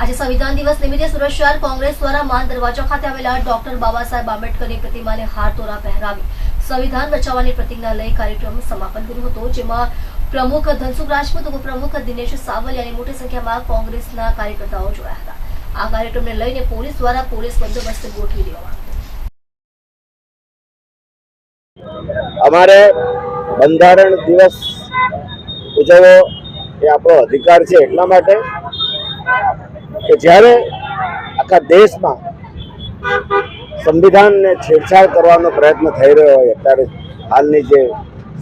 આજે સંવિધાન દિવસ નિમિત્તે સુરત કોંગ્રેસ દ્વારા માન દરવાજા ખાતે આવેલા ડોક્ટર બાબા સાહેબ આંબેડકરની પ્રતિમાને હારતોરા પહેરાવી સંવિધાન બચાવવાની પ્રતિજ્ઞા લઈ સમાપન કર્યું હતું, જેમાં પ્રમુખ ધનસુખ રાજપૂત, ઉપપ્રમુખ દિનેશ સાવલિયા અને મોટી સંખ્યામાં કોંગ્રેસના કાર્યકર્તાઓ જોડાયા હતા. આ કાર્યક્રમને લઈને પોલીસ દ્વારા પોલીસ બંદોબસ્ત ગોઠવી દેવામાં અમારે બંધારણ દિવસ ઉજવવો એ આપણો અધિકાર છે એટલા માટે કે જ્યારે આખા દેશમાં સંવિધાનને છેડછાડ કરવાનો પ્રયત્ન થઈ રહ્યો હોય, અત્યારે હાલની જે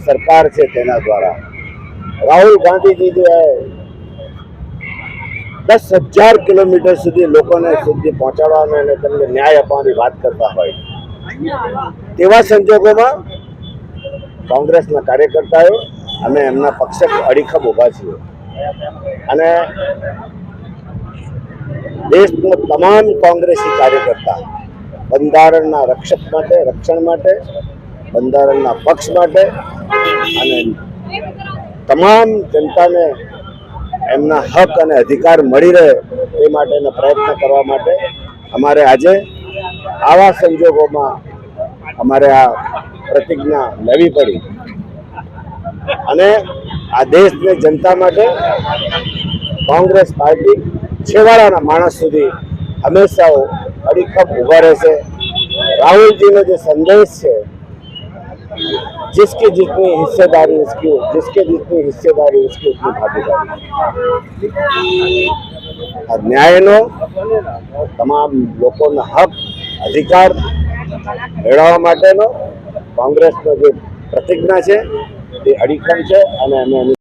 સરકાર છે તેના દ્વારા, રાહુલ ગાંધીજી જે દસ હજાર કિલોમીટર સુધી લોકોને સુધી પહોંચાડવાનો અને તેમને ન્યાય આપવાની વાત કરતા હોય, તેવા સંજોગોમાં કોંગ્રેસના કાર્યકર્તાઓ અમે એમના પક્ષક અડીખમ ઊભા છીએ. અને દેશના તમામ કોંગ્રેસી કાર્યકર્તા બંધારણના રક્ષક માટે, રક્ષણ માટે, બંધારણના પક્ષ માટે અને તમામ જનતાને એમના હક અને અધિકાર મળી રહે એ માટેનો પ્રયત્ન કરવા માટે અમારે આજે આવા સંજોગોમાં અમારે આ પ્રતિજ્ઞા લેવી પડી. અને આ દેશની જનતા માટે કોંગ્રેસ પાર્ટી છેવાડાના માણસ સુધી હંમેશા અડીખપ ઊભા રહેશે. રાહુલજીનો જે સંદેશ છે जिसकी હિસ્સેદારી हिस्सेदारी उसकी जिसके जितनी हिस्सेदारी उसकी उतनी भागीदारी ન્યાયનો તમામ લોકોના હક, અધિકાર મેળવવા માટેનો કોંગ્રેસનો જે પ્રતિજ્ઞા છે તે અડીખમ છે અને અમે